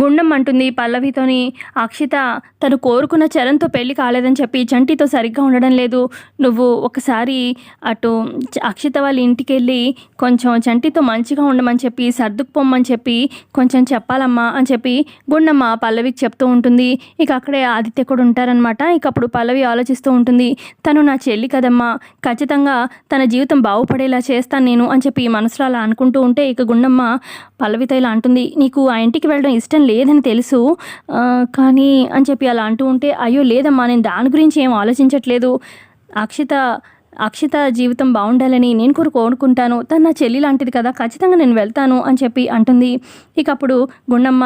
గుండం అంటుంది పల్లవితోని. అక్షిత తను కోరుకున్న చరణ్తో పెళ్ళి కాలేదని చెప్పి చంటితో సరిగ్గా ఉండడం లేదు. నువ్వు ఒకసారి అటు అక్షిత వాళ్ళ ఇంటికి వెళ్ళి కొంచెం చంటితో మంచిగా ఉండమని చెప్పి సర్దుకుపోమ్మని చెప్పి కొంచెం చెప్పాలమ్మా అని చెప్పి గుండమ్మ పల్లవికి చెప్తూ ఉంటుంది. ఇక అక్కడే ఆదిత్య కూడా ఉంటారనమాట ఇక అప్పుడు పల్లవి ఆలోచిస్తూ ఉంటుంది తను నా చెల్లి కదమ్మా. ఖచ్చితంగా తన జీవితం బాగుపడేలా చేస్తాను నేను అని చెప్పి మనసులో అలా అనుకుంటూ ఉంటే ఇక గుండమ్మ పల్లవితో ఇలా అంటుంది నీకు ఆ ఇంటికి వెళ్ళడం ఇష్టం లేదని తెలుసు. కానీ అని చెప్పి అలా అంటూ ఉంటే అయ్యో లేదమ్మా నేను దాని గురించి ఏం ఆలోచించట్లేదు. అక్షిత అక్షిత జీవితం బాగుండాలని నేను కూడా కోరుకుంటాను. తను నా చెల్లి లాంటిది కదా ఖచ్చితంగా నేను వెళ్తాను అని చెప్పి అంటుంది. ఇక అప్పుడు గుండమ్మ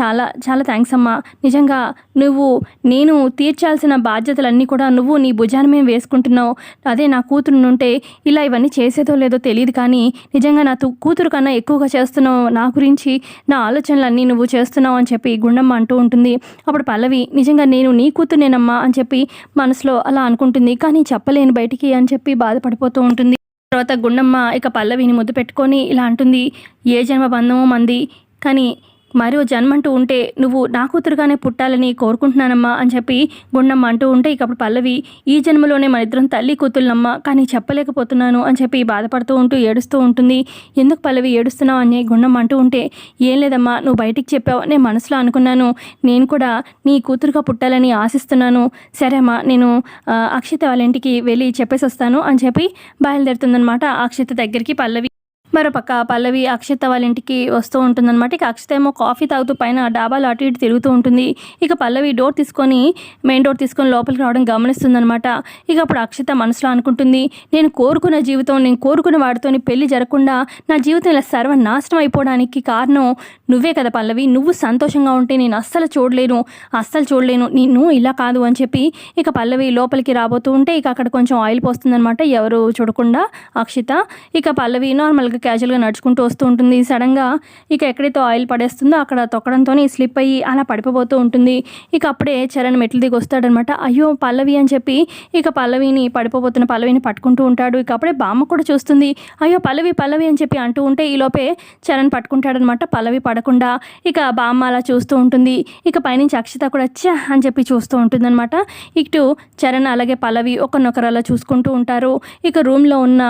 చాలా చాలా థ్యాంక్స్ అమ్మా. నిజంగా నువ్వు నేను తీర్చాల్సిన బాధ్యతలన్నీ కూడా నువ్వు నీ భుజాన మేము వేసుకుంటున్నావు. అదే నా కూతురు నుంటే ఇలా ఇవన్నీ చేసేదో లేదో తెలియదు కానీ నిజంగా నా తు- కూతురు కన్నా ఎక్కువగా చేస్తున్నావు. నా గురించి నా ఆలోచనలన్నీ నువ్వు చేస్తున్నావు అని చెప్పి గుండమ్మ అంటూ ఉంటుంది. అప్పుడు పల్లవి నిజంగా నేను నీ కూతురునేనమ్మా అని చెప్పి మనసులో అలా అనుకుంటుంది. కానీ చెప్పలేను బయటికి అని చెప్పి బాధపడిపోతూ ఉంటుంది. తర్వాత గుండమ్మ ఇక పల్లవిని ముద్దు పెట్టుకొని ఇలా అంటుంది. ఏ జన్మ బంధమో మంది. కానీ మరో జన్మంటూ ఉంటే నువ్వు నా కూతురుగానే పుట్టాలని కోరుకుంటున్నానమ్మా అని చెప్పి గుండమ్మ అంటూ ఉంటే ఇక అప్పుడు పల్లవి ఈ జన్మలోనే మన ఇద్దరం తల్లి కూతుళ్ళమ్మా కానీ చెప్పలేకపోతున్నాను అని చెప్పి బాధపడుతూ ఉంటూ ఏడుస్తూ ఉంటుంది. ఎందుకు పల్లవి ఏడుస్తున్నావు అని గుండమ్మ అంటూ ఉంటే ఏం లేదమ్మా నువ్వు బయటికి చెప్పావు నేను మనసులో అనుకున్నాను. నేను కూడా నీ కూతురుగా పుట్టాలని ఆశిస్తున్నాను. సరే అమ్మా నేను అక్షిత వాళ్ళ ఇంటికి వెళ్ళి చెప్పేసి వస్తాను అని చెప్పి బయలుదేరుతుందనమాట అక్షిత దగ్గరికి పల్లవి. మరోపక్క పల్లవి అక్షిత వాళ్ళ ఇంటికి వస్తూ ఉంటుందన్నమాట. ఇక అక్షిత ఏమో కాఫీ తాగుతూ పైన డాబాలు అటు ఇటు తిరుగుతూ ఉంటుంది. ఇక పల్లవి డోర్ తీసుకొని మెయిన్ డోర్ తీసుకొని లోపలికి రావడం గమనిస్తుందన్నమాట. ఇక అప్పుడు అక్షిత మనసులో అనుకుంటుంది నేను కోరుకున్న జీవితం నేను కోరుకున్న వాడితోని పెళ్ళి జరగకుండా నా జీవితం ఇలా సర్వనాశనం అయిపోవడానికి కారణం నువ్వే కదా పల్లవి. నువ్వు సంతోషంగా ఉంటే నేను అస్సలు చూడలేను అస్సలు చూడలేను. నిన్ను ఇలా కాదు అని చెప్పి ఇక పల్లవి లోపలికి రాబోతూ ఉంటే ఇక అక్కడ కొంచెం ఆయిల్ పోస్తుందన్నమాట. ఎవరు చూడకుండా అక్షిత. ఇక పల్లవి నార్మల్గా క్యాజువల్గా నడుచుకుంటూ వస్తూ ఉంటుంది. సడన్గా ఇక ఎక్కడైతే ఆయిల్ పడేస్తుందో అక్కడ తొక్కడంతో స్లిప్ అయ్యి అలా పడిపోతూ ఉంటుంది. ఇక అప్పుడే చరణ్ మెట్లు దిగి వస్తాడనమాట. అయ్యో పల్లవి అని చెప్పి ఇక పల్లవిని పడిపోబోతున్న పల్లవిని పట్టుకుంటూ ఉంటాడు. ఇక అప్పుడే బామ్మ కూడా చూస్తుంది. అయ్యో పల్లవి పల్లవి అని చెప్పి అంటూ ఉంటే ఈలోపే చరణ్ పట్టుకుంటాడనమాట. పల్లవి పడకుండా ఇక బామ్మ అలా చూస్తూ ఉంటుంది. ఇక పైనుంచి అక్షిత కూడా వచ్చా అని చెప్పి చూస్తూ ఉంటుందన్నమాట ఇటు చరణ్ అలాగే పల్లవి ఒకరినొకరు అలా చూసుకుంటూ ఉంటారు. ఇక రూమ్లో ఉన్న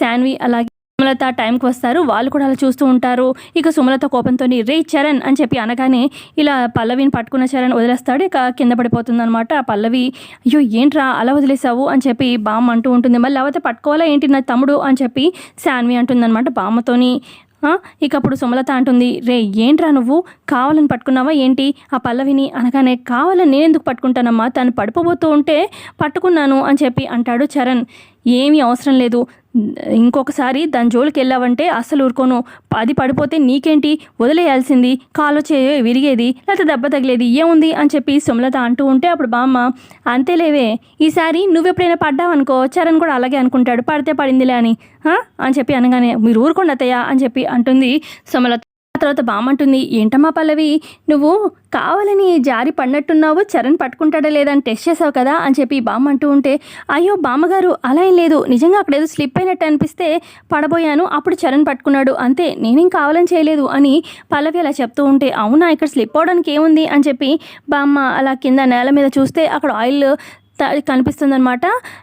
శాన్వి అలాగే సుమలత టైంకి వస్తారు. వాళ్ళు కూడా అలా చూస్తూ ఉంటారు. ఇక సుమలత కోపంతో రే చరణ్ అని చెప్పి అనగానే ఇలా పల్లవిని పట్టుకున్న చరణ్ వదిలేస్తాడు. ఇక కింద పడిపోతుంది అనమాట ఆ పల్లవి. అయ్యో ఏంట్రా అలా వదిలేసావు? అని చెప్పి బామ్మ అంటూ ఉంటుంది. మళ్ళీ లేకపోతే పట్టుకోవాలా? ఏంటి నా తమ్ముడు? అని చెప్పి శాన్వి అంటుందన్నమాట బామ్మతోని. ఇక అప్పుడు సుమలత అంటుంది రే ఏంట్రా నువ్వు? కావాలని పట్టుకున్నావా? ఏంటి? ఆ పల్లవిని అనగానే కావాలని నేను ఎందుకు పట్టుకుంటానమ్మా? తను పడిపోబోతూ ఉంటే పట్టుకున్నాను అని చెప్పి అంటాడు చరణ్. ఏమీ అవసరం లేదు. ఇంకొకసారి దాని జోలికి వెళ్ళావంటే అస్సలు ఊరుకోను. అది పడిపోతే నీకేంటి? వదిలేయాల్సింది. కాలో చేయో విరిగేది లేకపోతే దెబ్బ తగిలేది ఏముంది? అని చెప్పి సుమలత అంటూ ఉంటే అప్పుడు బామ్మ అంతేలేవే. ఈసారి నువ్వెప్పుడైనా పడ్డావనుకో చరణ్ కూడా అలాగే అనుకుంటాడు. పడితే పడిందిలే అని. అని చెప్పి అనగానే మీరు ఊరుకోండి అత్తయ్య అని చెప్పి అంటుంది సుమలత. తర్వాత బామ్మంటుంది ఏంటమ్మా పల్లవి నువ్వు కావాలని జారి పడినట్టున్నావు చరణ్ పట్టుకుంటాడా లేదా అని టెస్ట్ చేసావు కదా అని చెప్పి బామ్మ అంటూ ఉంటే అయ్యో బామ్మగారు అలా ఏం లేదు. నిజంగా అక్కడ ఏదో స్లిప్ అయినట్టు అనిపిస్తే పడబోయాను అప్పుడు చరణ్ పట్టుకున్నాడు. అంతే నేనేం కావాలని చేయలేదు అని పల్లవి అలా చెప్తూ ఉంటే అవునా ఇక్కడ స్లిప్ అవడానికి ఏముంది? అని చెప్పి బామ్మ అలా కింద నేల మీద చూస్తే అక్కడ ఆయిల్ కనిపిస్తుంది అనమాట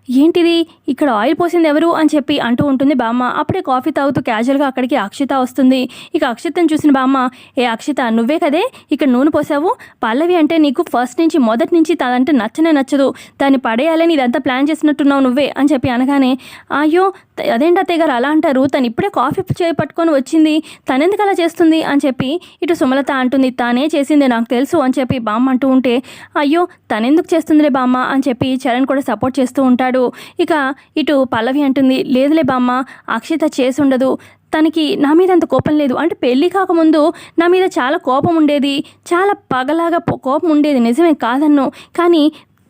ఏంటిది? ఇక్కడ ఆయిల్ పోసింది ఎవరు? అని చెప్పి అంటూ ఉంటుంది బామ్మ. అప్పుడే కాఫీ తాగుతూ క్యాజువల్గా అక్కడికి అక్షిత వస్తుంది. ఇక అక్షితను చూసిన బామ్మ ఏ అక్షిత నువ్వే కదే? ఇక్కడ నూనె పోసావు? పల్లవి అంటే నీకు ఫస్ట్ నుంచి మొదటి నుంచి తనంటే నచ్చనే నచ్చదు. దాన్ని పడేయాలని ఇదంతా ప్లాన్ చేసినట్టున్నావు నువ్వే అని చెప్పి అనగానే అయ్యో అదేంటి అత్తయ్య గారు అలా అంటారు? తను ఇప్పుడే కాఫీ చేపట్టుకొని పట్టుకొని వచ్చింది. తనెందుకు అలా చేస్తుంది? అని చెప్పి ఇటు సుమలత అంటుంది తానే చేసింది నాకు తెలుసు అని చెప్పి బామ్మ అంటూ ఉంటే అయ్యో తనెందుకు చేస్తుందిలే బామ్మ అని చెప్పి చరణ్ కూడా సపోర్ట్ చేస్తూ ఉంటాడు. ఇక ఇటు పల్లవి అంటుంది లేదులే బామ్మ అక్షిత చేసి ఉండదు తనకి నా మీద అంత కోపం లేదు. అంటే పెళ్ళి కాకముందు నా మీద చాలా కోపం ఉండేది. చాలా పగలాగా కోపం ఉండేది. నిజమే కాదన్ను. కానీ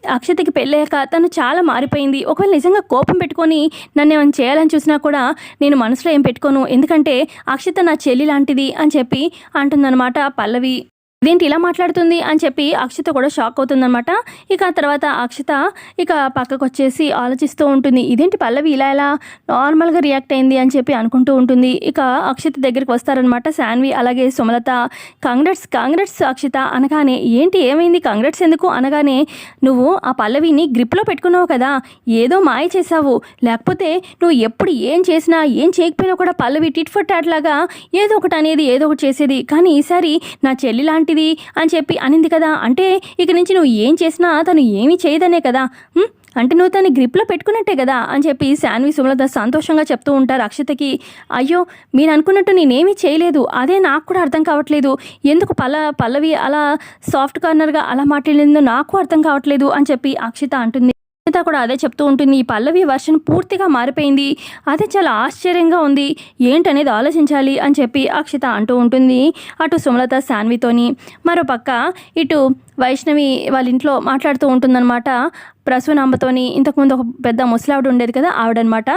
అక్షతకి పెళ్ళాక తను చాలా మారిపోయింది. ఒకవేళ నిజంగా కోపం పెట్టుకొని నన్ను ఏమైనా చేయాలని చూసినా కూడా నేను మనసులో ఏం పెట్టుకోను. ఎందుకంటే అక్షత నా చెల్లి లాంటిది అని చెప్పి అంటుందన్నమాట పల్లవి. ఇదేంటి ఇలా మాట్లాడుతుంది అని చెప్పి అక్షిత కూడా షాక్ అవుతుందనమాట ఇక ఆ తర్వాత అక్షిత ఇక పక్కకు వచ్చేసి ఆలోచిస్తూ ఉంటుంది ఇదేంటి పల్లవి ఇలా ఇలా నార్మల్గా రియాక్ట్ అయింది? అని చెప్పి అనుకుంటూ ఉంటుంది. ఇక అక్షిత దగ్గరికి వస్తారనమాట శాన్వి అలాగే సుమలత కాంగ్రెట్స్ కాంగ్రెట్స్ అక్షిత అనగానే ఏంటి ఏమైంది? కాంగ్రెట్స్ ఎందుకు? అనగానే నువ్వు ఆ పల్లవిని గ్రిప్లో పెట్టుకున్నావు కదా ఏదో మాయ చేసావు లేకపోతే నువ్వు ఎప్పుడు ఏం చేసినా ఏం చేయకపోయినా కూడా పల్లవి టిట్ ఫర్ టాట్ ఏదో ఒకటి అనేది ఏదో ఒకటి చేసేది. కానీ ఈసారి నా చెల్లి లాంటి ఏంటిది అని చెప్పి అనింది కదా. అంటే ఇక నుంచి నువ్వు ఏం చేసినా తను ఏమీ చేయదనే కదా. అంటే నువ్వు తను గ్రిప్లో పెట్టుకున్నట్టే కదా అని చెప్పి శాన్వి సుమలత సంతోషంగా చెప్తూ ఉంటారు అక్షతకి. అయ్యో మీరు అనుకున్నట్టు నేనేమీ చేయలేదు. అదే నాకు కూడా అర్థం కావట్లేదు. ఎందుకు పల్ల పల్లవి అలా సాఫ్ట్ కార్నర్గా అలా మాట్లాడిందో నాకు అర్థం కావట్లేదు అని చెప్పి అక్షిత అంటుంది. అక్షిత కూడా అదే చెప్తూ ఉంటుంది ఈ పల్లవి వర్షన్ పూర్తిగా మారిపోయింది. అదే చాలా ఆశ్చర్యంగా ఉంది. ఏంటనేది ఆలోచించాలి అని చెప్పి అక్షిత అంటూ ఉంటుంది. అటు సుమలత శాన్వితోని మరోపక్క ఇటు వైష్ణవి వాళ్ళ ఇంట్లో మాట్లాడుతూ ఉంటుందన్నమాట. ప్రసూనాంబతోని ఇంతకుముందు ఒక పెద్ద ముసలావిడ ఉండేది కదా ఆవిడనమాట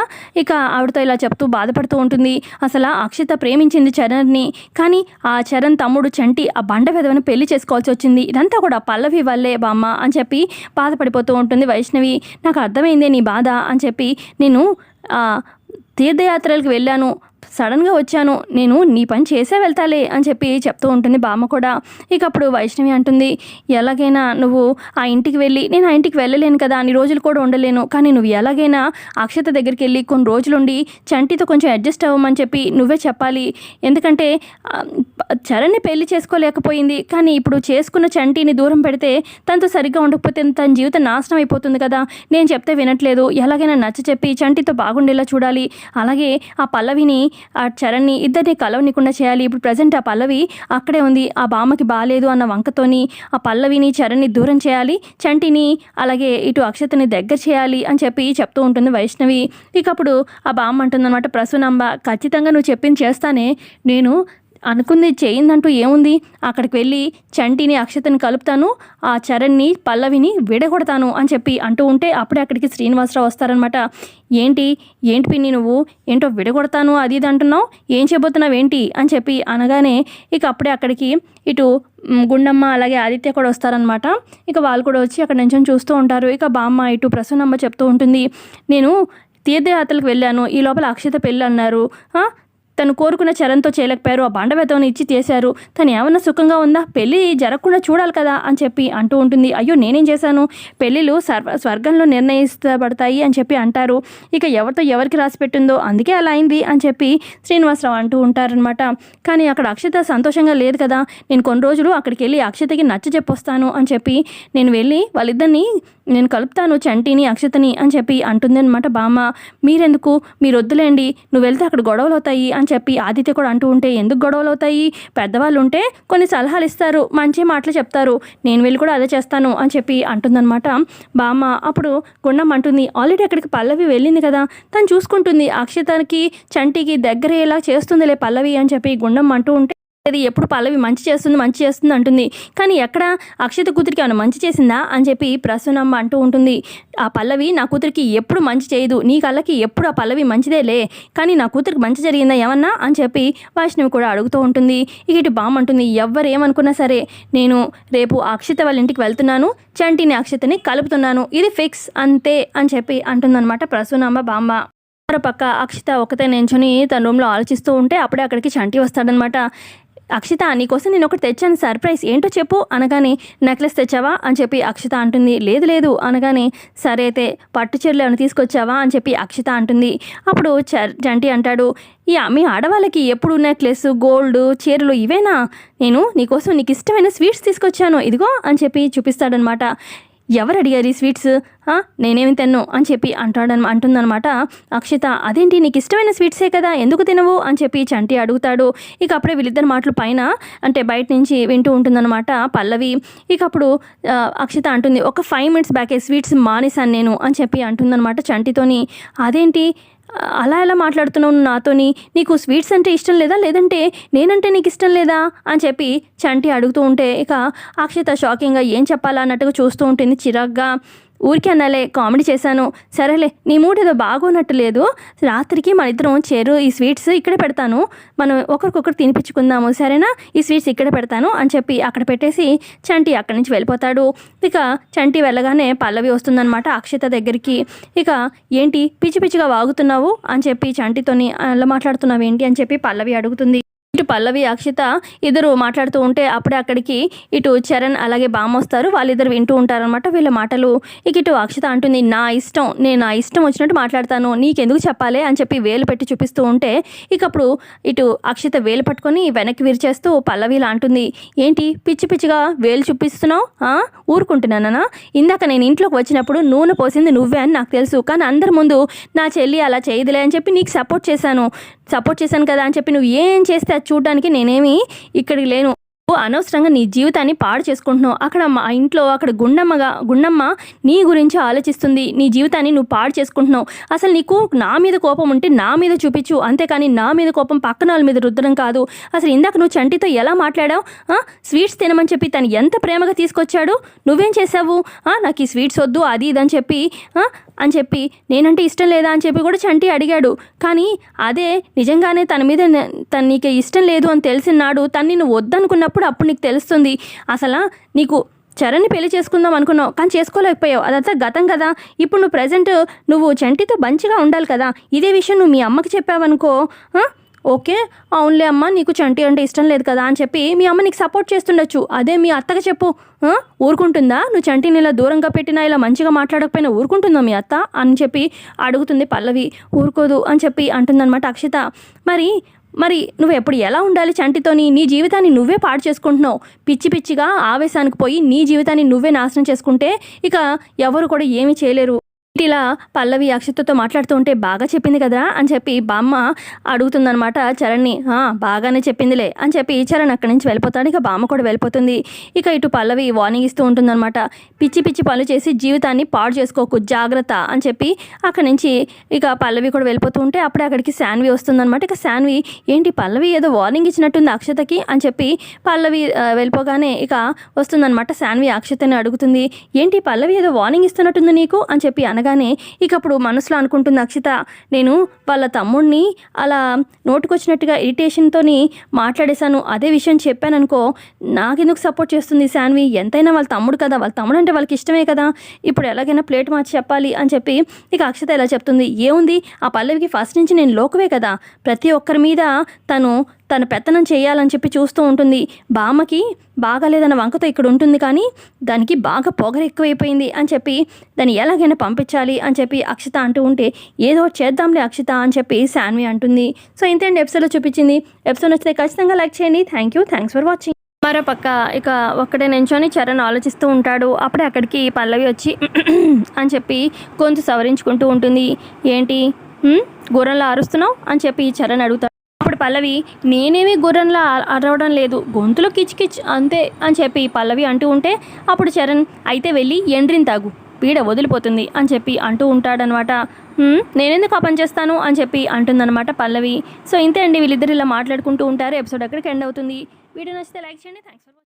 ఇక ఆవిడతో ఇలా చెప్తూ బాధపడుతూ ఉంటుంది. అసలు అక్షిత ప్రేమించింది చరణ్ని. కానీ ఆ చరణ్ తమ్ముడు చంటి ఆ బండ విధవని పెళ్ళి చేసుకోవాల్సి వచ్చింది. ఇదంతా కూడా పల్లవి వల్లే బామ్మ అని చెప్పి బాధపడిపోతూ ఉంటుంది వైష్ణవి. నాకు అర్థమైందే నీ బాధ అని చెప్పి నేను తీర్థయాత్రలకు వెళ్ళాను. సడన్గా వచ్చాను. నేను నీ పని చేసే వెళ్తాలే అని చెప్పి చెప్తూ ఉంటుంది బామ్మ కూడా. ఇక అప్పుడు వైష్ణవి అంటుంది ఎలాగైనా నువ్వు ఆ ఇంటికి వెళ్ళి నేను ఆ ఇంటికి వెళ్ళలేను కదా అన్ని రోజులు కూడా ఉండలేను. కానీ నువ్వు ఎలాగైనా అక్షత దగ్గరికి వెళ్ళి కొన్ని రోజులుండి చంటితో కొంచెం అడ్జస్ట్ అవ్వమని చెప్పి నువ్వే చెప్పాలి. ఎందుకంటే చరణ్ని పెళ్ళి చేసుకోలేకపోయింది. కానీ ఇప్పుడు చేసుకున్న చంటిని దూరం పెడితే తనతో సరిగ్గా ఉండకపోతే తన జీవితం నాశనం అయిపోతుంది కదా. నేను చెప్తే వినట్లేదు. ఎలాగైనా నచ్చ చెప్పి చంటితో బాగుండేలా చూడాలి. అలాగే ఆ పల్లవిని ఆ చరణ్ని ఇద్దరిని కలవనికుండా చేయాలి. ఇప్పుడు ప్రజెంట్ ఆ పల్లవి అక్కడే ఉంది. ఆ బామ్మకి బాగాలేదు అన్న వంకతోని ఆ పల్లవిని చరణ్ని దూరం చేయాలి. చంటిని అలాగే ఇటు అక్షతని దగ్గర చేయాలి అని చెప్పి చెప్తూ ఉంటుంది వైష్ణవి. ఇకప్పుడు ఆ బామ్మ అంటుందన్నమాట ప్రసూనాంబ ఖచ్చితంగా నువ్వు చెప్పింది చేస్తానే. నేను అనుకుంది చేయిందంటూ ఏముంది? అక్కడికి వెళ్ళి చంటిని అక్షతని కలుపుతాను ఆ చరణ్ని పల్లవిని విడగొడతాను అని చెప్పి అంటూ ఉంటే అప్పుడే అక్కడికి శ్రీనివాసరావు వస్తారనమాట ఏంటి? ఏంటి పిన్ని నువ్వు? ఏంటో విడగొడతాను అది ఇది అంటున్నావు? ఏం చేయబోతున్నావు ఏంటి? అని చెప్పి అనగానే ఇక అప్పుడే అక్కడికి ఇటు గుండమ్మ అలాగే ఆదిత్య కూడా వస్తారనమాట ఇక వాళ్ళు కూడా వచ్చి అక్కడ నుంచి చూస్తూ ఉంటారు. ఇక బామ్మ ఇటు ప్రసన్నమ్మ చెప్తూ ఉంటుంది నేను తీర్థయాత్రలకు వెళ్ళాను. ఈ లోపల అక్షత పెళ్ళి అన్నారు తను కోరుకున్న చరణ్తో చేయలేకపోయారు. ఆ బండవేతోని ఇచ్చి చేశారు తను ఏమన్నా సుఖంగా ఉందా? పెళ్ళి జరగకుండా చూడాలి కదా అని చెప్పి అంటూ ఉంటుంది. అయ్యో నేనేం చేశాను? పెళ్ళిళ్ళు సర్వ స్వర్గంలో నిర్ణయిస్తబడతాయి అని చెప్పి అంటారు. ఇక ఎవరితో ఎవరికి రాసి పెట్టిందో అందుకే అలా అయింది అని చెప్పి శ్రీనివాసరావు అంటూ ఉంటారనమాట కానీ అక్కడ అక్షత సంతోషంగా లేదు కదా. నేను కొన్ని రోజులు అక్కడికి వెళ్ళి అక్షతకి నచ్చ చెప్పొస్తాను అని చెప్పి నేను వెళ్ళి వాళ్ళిద్దరిని నేను కలుపుతాను చంటిని అక్షతని అని చెప్పి అంటుంది అనమాట బామ్మ. మీరెందుకు? మీరు వద్దులేండి నువ్వు వెళ్తే అక్కడ గొడవలు అవుతాయి అని చెప్పి ఆదిత్య కూడా అంటూ ఉంటే ఎందుకు గొడవలు అవుతాయి పెద్దవాళ్ళు ఉంటే కొన్ని సలహాలు ఇస్తారు మంచి మాటలు చెప్తారు. నేను వెళ్ళి కూడా అదే చేస్తాను అని చెప్పి అంటుందన్నమాట బామ్మ. అప్పుడు గుండం అంటుంది ఆల్రెడీ అక్కడికి పల్లవి వెళ్ళింది కదా. తను చూసుకుంటుంది అక్షతకి చంటికి దగ్గరయ్యేలా చేస్తుందిలే పల్లవి అని చెప్పి గుండం అంటూ ఉంటే అది ఎప్పుడు పల్లవి మంచి చేస్తుంది మంచి చేస్తుంది అంటుంది. కానీ ఎక్కడ అక్షత కూతురికి ఏమైనా మంచి చేసిందా అని చెప్పి ప్రసూనమ్మ అంటూ ఉంటుంది. ఆ పల్లవి నా కూతురికి ఎప్పుడు మంచి చేయదు. నీ కళ్ళకి ఎప్పుడు ఆ పల్లవి మంచిదేలే కానీ నా కూతురికి మంచి జరిగిందా ఏమన్నా అని చెప్పి వైష్ణవి కూడా అడుగుతూ ఉంటుంది. ఇక ఇటు బామ్మంటుంది ఎవ్వరు ఏమనుకున్నా సరే నేను రేపు అక్షిత అక్షత వాళ్ళ ఇంటికి వెళ్తున్నాను. చంటిని అక్షతని కలుపుతున్నాను. ఇది ఫిక్స్ అంతే అని చెప్పి అంటుందన్నమాట ప్రసూనమ్మ బామ్మ. మరో పక్క అక్షిత ఒకతే నించుని తన రూమ్లో ఆలోచిస్తూ ఉంటే అప్పుడే అక్కడికి చంటి వస్తాడనమాట అక్షిత నీకోసం నేను ఒకటి తెచ్చాను సర్ప్రైజ్. ఏంటో చెప్పు అనగానే నెక్లెస్ తెచ్చావా? అని చెప్పి అక్షిత అంటుంది లేదు లేదు. అనగానే సరే అయితే పట్టు చీరలు ఏమైనా తీసుకొచ్చావా? అని చెప్పి అక్షిత అంటుంది. అప్పుడు చ- చంటి అంటాడు ఈ మీ ఆడవాళ్ళకి ఎప్పుడు నెక్లెస్ గోల్డ్ చీరలు ఇవేనా? నేను నీకోసం నీకు ఇష్టమైన స్వీట్స్ తీసుకొచ్చాను ఇదిగో అని చెప్పి చూపిస్తాడనమాట. ఎవరు అడిగారు ఈ స్వీట్స్? నేనేమి తిన్ను అని చెప్పి అంటాడన్ అంటుందనమాట అక్షిత అదేంటి నీకు ఇష్టమైన స్వీట్సే కదా ఎందుకు తినవు? అని చెప్పి చంటి అడుగుతాడు. ఇక అప్పుడే వీళ్ళిద్దరి మాటలు పైన అంటే బయట నుంచి వింటూ ఉంటుందన్నమాట పల్లవి. ఇక అప్పుడు అక్షిత అంటుంది ఒక ఫైవ్ మినిట్స్ బ్యాకే స్వీట్స్ మానేశాను నేను అని చెప్పి అంటుందన్నమాట చంటితోని. అదేంటి అలా ఎలా మాట్లాడుతున్నావు నాతోని? నీకు స్వీట్స్ అంటే ఇష్టం లేదా? లేదంటే నేనంటే నీకు ఇష్టం లేదా? అని చెప్పి చంటి అడుగుతూ ఉంటే ఇక అక్షిత షాకింగ్గా ఏం చెప్పాలా అన్నట్టుగా చూస్తూ ఉంటుంది చిరాగ్గా. ఊరికే అన్నలే కామెడీ చేశాను. సరేలే నీ మూడు ఏదో బాగోనట్టు లేదు. రాత్రికి మన ఇద్దరం చేరు ఈ స్వీట్స్ ఇక్కడే పెడతాను. మనం ఒకరికొకరు తినిపించుకుందాము సరేనా? ఈ స్వీట్స్ ఇక్కడే పెడతాను అని చెప్పి అక్కడ పెట్టేసి చంటి అక్కడి నుంచి వెళ్ళిపోతాడు. ఇక చంటి వెళ్ళగానే పల్లవి వస్తుందన్నమాట అక్షిత దగ్గరికి. ఇక ఏంటి పిచ్చి పిచ్చిగా వాగుతున్నావు అని చెప్పి చంటితోని అలా మాట్లాడుతున్నావు ఏంటి అని చెప్పి పల్లవి అడుగుతుంది. ఇటు పల్లవి అక్షిత ఇద్దరు మాట్లాడుతూ ఉంటే అప్పుడే అక్కడికి ఇటు చరణ్ అలాగే బామ్మ వస్తారు. వాళ్ళిద్దరు వింటూ ఉంటారనమాట వీళ్ళ మాటలు ఇక ఇటు అక్షిత అంటుంది నా ఇష్టం నేను నా ఇష్టం వచ్చినట్టు మాట్లాడతాను. నీకెందుకు చెప్పాలి? అని చెప్పి వేలు పెట్టి చూపిస్తూ ఉంటే ఇక అప్పుడు ఇటు అక్షిత వేలు పట్టుకొని వెనక్కి విరిచేస్తూ పల్లవిలా అంటుంది ఏంటి పిచ్చి పిచ్చిగా వేలు చూపిస్తున్నావు? ఊరుకుంటున్నానన్నా ఊరుకుంటున్నానా ఇందాక నేను ఇంట్లోకి వచ్చినప్పుడు నూనె పోసింది నువ్వే అని నాకు తెలుసు. కానీ అందరి ముందు నా చెల్లి అలా చేయదులే అని చెప్పి నీకు సపోర్ట్ చేశాను. సపోర్ట్ చేశాను కదా అని చెప్పి నువ్వు ఏం చేస్తే చూడడానికి నేనేమి ఇక్కడికి లేను. నువ్వు అనవసరంగా నీ జీవితాన్ని పాడు చేసుకుంటున్నావు. అక్కడ మా ఇంట్లో అక్కడ గుండమ్మగా గుండమ్మ నీ గురించి ఆలోచిస్తుంది. నీ జీవితాన్ని నువ్వు పాడు చేసుకుంటున్నావు. అసలు నీకు నా మీద కోపం ఉంటే నా మీద చూపించు. అంతేకాని నా మీద కోపం పక్కన వాళ్ళ మీద రుద్దడం కాదు. అసలు ఇందాక నువ్వు చంటితో ఎలా మాట్లాడావు? స్వీట్స్ తినమని చెప్పి తను ఎంత ప్రేమగా తీసుకొచ్చాడు? నువ్వేం చేసావు నాకు ఈ స్వీట్స్ వద్దు అది ఇది అని చెప్పి అని చెప్పి నేనంటే ఇష్టం లేదా అని చెప్పి కూడా చంటి అడిగాడు. కానీ అదే నిజంగానే తన మీద తన నీకు ఇష్టం లేదు అని తెలిసిన నాడు తను నిన్ను వద్దనుకున్నప్పుడు అప్పుడు నీకు తెలుస్తుంది. అసలు నీకు చరణ్ని పెళ్ళి చేసుకుందాం అనుకున్నావు కానీ చేసుకోలేకపోయావు. అదంతా గతం కదా. ఇప్పుడు నువ్వు ప్రజెంట్ నువ్వు చంటితో మంచిగా ఉండాలి కదా. ఇదే విషయం నువ్వు మీ అమ్మకి చెప్పావనుకో ఓకే అవునులే అమ్మ నీకు చంటి అంటే ఇష్టం లేదు కదా అని చెప్పి మీ అమ్మ నీకు సపోర్ట్ చేస్తుండొచ్చు. అదే మీ అత్తకి చెప్పు ఊరుకుంటుందా? నువ్వు చంటిని ఇలా దూరంగా పెట్టినా ఇలా మంచిగా మాట్లాడకపోయినా ఊరుకుంటుందా మీ అత్త అని చెప్పి అడుగుతుంది పల్లవి. ఊరుకోదు అని చెప్పి అంటుందన్నమాట అక్షిత. మరి మరి నువ్వు ఎప్పుడు ఎలా ఉండాలి చంటితోని? నీ జీవితాన్ని నువ్వే పాడు చేసుకుంటున్నావు. పిచ్చి పిచ్చిగా ఆవేశానికి పోయి నీ జీవితాన్ని నువ్వే నాశనం చేసుకుంటే ఇక ఎవరు కూడా ఏమీ చేయలేరు. ఇలా పల్లవి అక్షతతో మాట్లాడుతూ ఉంటే బాగా చెప్పింది కదా అని చెప్పి బామ్మ అడుగుతుందనమాట చరణ్ని. బాగానే చెప్పిందిలే అని చెప్పి చరణ్ అక్కడి నుంచి వెళ్ళిపోతాడు. ఇక బామ్మ కూడా వెళ్ళిపోతుంది. ఇక ఇటు పల్లవి వార్నింగ్ ఇస్తూ ఉంటుందన్నమాట. పిచ్చి పిచ్చి పనులు చేసి జీవితాన్ని పాడు చేసుకోకు జాగ్రత్త అని చెప్పి అక్కడి నుంచి ఇక పల్లవి కూడా వెళ్ళిపోతూ ఉంటే అప్పుడే అక్కడికి శాన్వి వస్తుందన్నమాట. ఇక శాన్వి ఏంటి పల్లవి ఏదో వార్నింగ్ ఇచ్చినట్టుంది అక్షతకి అని చెప్పి పల్లవి వెళ్ళిపోగానే ఇక వస్తుందన్నమాట. శాన్వి అక్షతని అడుగుతుంది ఏంటి పల్లవి ఏదో వార్నింగ్ ఇస్తున్నట్టుంది నీకు అని చెప్పి అనగానే ఇక అప్పుడు మనసులో అనుకుంటుంది అక్షిత నేను వాళ్ళ తమ్ముడిని అలా నోటుకొచ్చినట్టుగా ఇరిటేషన్తో మాట్లాడేశాను. అదే విషయం చెప్పాననుకో నాకెందుకు సపోర్ట్ చేస్తుంది శాన్వి? ఎంతైనా వాళ్ళ తమ్ముడు కదా. వాళ్ళ తమ్ముడు అంటే వాళ్ళకి ఇష్టమే కదా. ఇప్పుడు ఎలాగైనా ప్లేట్ మార్చి చెప్పాలి అని చెప్పి ఇక అక్షత ఇలా చెప్తుంది. ఏముంది? ఆ పల్లవికి ఫస్ట్ నుంచి నేను లోకవే కదా. ప్రతి ఒక్కరి మీద తను తన పెత్తనం చేయాలని చెప్పి చూస్తూ ఉంటుంది. బామ్మకి బాగాలేదన్న వంకతో ఇక్కడ ఉంటుంది కానీ దానికి బాగా పొగరు ఎక్కువైపోయింది అని చెప్పి దాన్ని ఎలాగైనా పంపించాలి అని చెప్పి అక్షిత అంటూ ఉంటే ఏదో చేద్దాంలే అక్షిత అని చెప్పి శాన్వి అంటుంది. సో ఇంతేంటి ఎపిసోడ్లో చూపించింది. ఎపిసోడ్ నచ్చితే ఖచ్చితంగా లైక్ చేయండి. Thank you thanks for watching మరో పక్క ఇక ఒక్కడే నించొని చరణ్ ఆలోచిస్తూ ఉంటాడు. అప్పుడే అక్కడికి పల్లవి వచ్చి అని చెప్పి గొంతు సవరించుకుంటూ ఉంటుంది. ఏంటి? గుర్రంలో అరుస్తున్నావు? అని చెప్పి చరణ్ అడుగుతాడు. అప్పుడు పల్లవి నేనేమి గుర్రంలా అరవడం లేదు. గొంతులో కిచ్ కిచ్ అంతే అని చెప్పి పల్లవి అంటూ ఉంటే అప్పుడు చరణ్ అయితే వెళ్ళి ఎండ్రిని తాగు. పీడ వదిలిపోతుంది అని చెప్పి అంటూ ఉంటాడనమాట. నేనెందుకు ఆ పని చేస్తాను? అని చెప్పి అంటుందన్నమాట పల్లవి. సో ఇంతే అండి. వీళ్ళిద్దరు ఇలా మాట్లాడుకుంటూ ఉంటారు. ఎపిసోడ్ అక్కడికి ఎండ్ అవుతుంది. వీడియో నచ్చితే లైక్ చేయండి. Thanks for